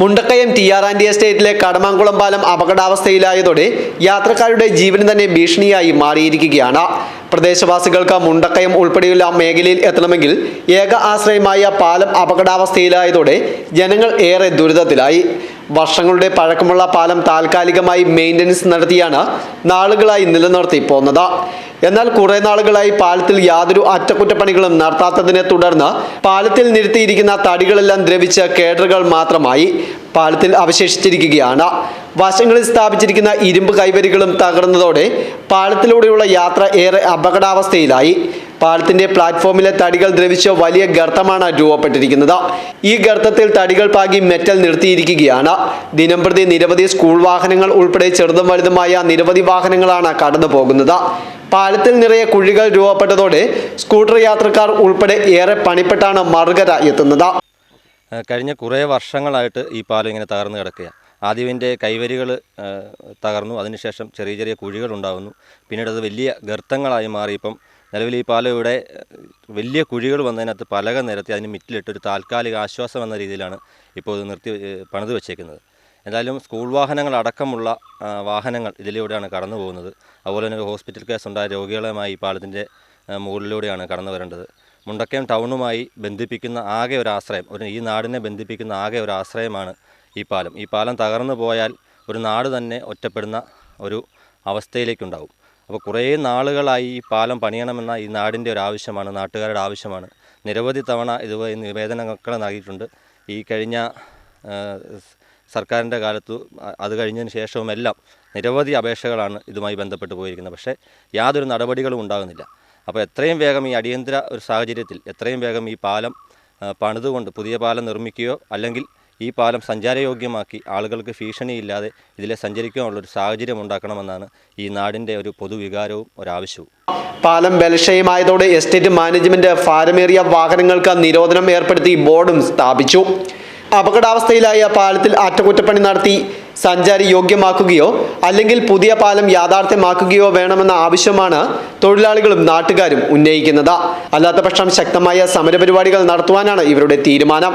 Mundakayam T R and എസ്റ്റേറ്റിലെ കടമാങ്കുളം പാലം അപകടാവസ്ഥയിലായതോടെ യാത്രക്കാരുടെ ജീവന് തന്നെ ഭീഷണിയായി മാറിയിരിക്കുകയാണ്. പ്രദേശവാസികൾക്ക് മുണ്ടക്കയം ഉൾപ്പെടെയുള്ള മേഖലയിൽ എത്തണമെങ്കിൽ ഏക ആശ്രയമായ പാലം അപകടാവസ്ഥയിലായതോടെ ജനങ്ങൾ ഏറെ ദുരിതത്തിലായി. വർഷങ്ങളുടെ പഴക്കമുള്ള പാലം താൽക്കാലികമായി മെയിന്റനൻസ് നടത്തിയാണ് നാളുകളായി നിലനിർത്തി പോന്നത്. എന്നാൽ കുറെ നാളുകളായി പാലത്തിൽ യാതൊരു അറ്റകുറ്റപ്പണികളും നടത്താത്തതിനെ തുടർന്ന് പാലത്തിൽ നിരത്തിയിരിക്കുന്ന തടികളെല്ലാം ദ്രവിച്ച കേഡറുകൾ മാത്രമായി പാലത്തിൽ അവശേഷിച്ചിരിക്കുകയാണ്. വശങ്ങളിൽ സ്ഥാപിച്ചിരിക്കുന്ന ഇരുമ്പ് കൈവരികളും തകർന്നതോടെ പാലത്തിലൂടെയുള്ള യാത്ര ഏറെ അപകടാവസ്ഥയിലായി. പാലത്തിന്റെ പ്ലാറ്റ്ഫോമിലെ തടികൾ ദ്രവിച്ച വലിയ ഗർത്തമാണ് രൂപപ്പെട്ടിരിക്കുന്നത്. ഈ ഗർത്തത്തിൽ തടികൾ പാകി മെറ്റൽ നിർത്തിയിരിക്കുകയാണ്. ദിനംപ്രതി നിരവധി സ്കൂൾ വാഹനങ്ങൾ ഉൾപ്പെടെ ചെറുതും വലുതുമായ നിരവധി വാഹനങ്ങളാണ് കടന്നു പാലത്തിൽ നിറയെ കുഴികൾ രൂപപ്പെട്ടതോടെ സ്കൂട്ടർ യാത്രക്കാർ ഉൾപ്പെടെ ഏറെ പണിപ്പെട്ടാണ് മറുകര എത്തുന്നത്. കഴിഞ്ഞ കുറേ വർഷങ്ങളായിട്ട് ഈ പാലം ഇങ്ങനെ തകർന്നു കിടക്കുകയാണ്. ആദ്യം ഇതിന്റെ കൈവരികൾ തകർന്നു. അതിനുശേഷം ചെറിയ ചെറിയ കുഴികൾ ഉണ്ടാകുന്നു പിന്നീട് അത് വലിയ ഗർത്തങ്ങളായി മാറി. ഇപ്പം നിലവിൽ ഈ പാലം ഇവിടെ വലിയ കുഴികൾ വന്നതിനകത്ത് പലക നിരത്തി അതിന് മിറ്റിലിട്ട് ഒരു താൽക്കാലിക ആശ്വാസം എന്ന രീതിയിലാണ് ഇപ്പോൾ ഇത് നിർത്തി പണിത് വെച്ചേക്കുന്നത്. എന്തായാലും സ്കൂൾ വാഹനങ്ങൾ അടക്കമുള്ള വാഹനങ്ങൾ ഇതിലൂടെയാണ് കടന്നു പോകുന്നത്. അതുപോലെ തന്നെ ഹോസ്പിറ്റൽ കേസ് ഉണ്ടായ രോഗികളുമായി ഈ പാലത്തിന്റെ മുകളിലൂടെയാണ് കടന്നു വരേണ്ടത്. മുണ്ടക്കയം ടൗണുമായി ബന്ധിപ്പിക്കുന്ന ആകെ ഒരു ആശ്രയം ഒരു ഈ നാടിനെ ബന്ധിപ്പിക്കുന്ന ആകെ ഒരു ആശ്രയമാണ് ഈ പാലം. ഈ പാലം തകർന്നു പോയാൽ ഒരു നാട് തന്നെ ഒറ്റപ്പെടുന്ന ഒരു അവസ്ഥയിലേക്കുണ്ടാവും. അപ്പോൾ കുറേ നാളുകളായി ഈ പാലം പണിയണമെന്ന ഈ നാടിന്റെ ഒരു ആവശ്യമാണ് നാട്ടുകാരുടെ ആവശ്യമാണ്. നിരവധി തവണ ഇതുപോലെ നിവേദനങ്ങൾ നൽകിയിട്ടുണ്ട്. ഈ കഴിഞ്ഞ സർക്കാരിന്റെ കാലത്തു അത് കഴിഞ്ഞതിന് ശേഷവും എല്ലാം നിരവധി അപേക്ഷകളാണ് ഇതുമായി ബന്ധപ്പെട്ട് പോയിരിക്കുന്നത്. പക്ഷേ യാതൊരു നടപടികളും ഉണ്ടാകുന്നില്ല. അപ്പോൾ എത്രയും വേഗം ഈ അടിയന്തര ഒരു സാഹചര്യത്തിൽ എത്രയും വേഗം ഈ പാലം പണിതുകൊണ്ട് പുതിയ പാലം നിർമ്മിക്കുകയോ അല്ലെങ്കിൽ ഈ പാലം സഞ്ചാരയോഗ്യമാക്കി ആളുകൾക്ക് ഭീഷണിയില്ലാതെ ഇതിലെ സഞ്ചരിക്കാനുള്ള ഒരു സാഹചര്യം ഉണ്ടാക്കണമെന്നാണ് ഈ നാടിന്റെ ഒരു പൊതുവികാരവും ഒരാവശ്യവും പാലം ബലക്ഷയമായതോടെ എസ്റ്റേറ്റ് മാനേജ്മെന്റ് ഭാരമേറിയ വാഹനങ്ങൾക്ക് നിരോധനം ഏർപ്പെടുത്തി ബോർഡും സ്ഥാപിച്ചു. അപകടാവസ്ഥയിലായ പാലത്തിൽ അറ്റകുറ്റപ്പണി നടത്തി സഞ്ചാരി യോഗ്യമാക്കുകയോ അല്ലെങ്കിൽ പുതിയ പാലം യാഥാർത്ഥ്യമാക്കുകയോ വേണമെന്ന ആവശ്യമാണ് തൊഴിലാളികളും നാട്ടുകാരും ഉന്നയിക്കുന്നത്. അല്ലാത്തപക്ഷം ശക്തമായ സമരപരിപാടികൾ നടത്തുവാനാണ് ഇവരുടെ തീരുമാനം.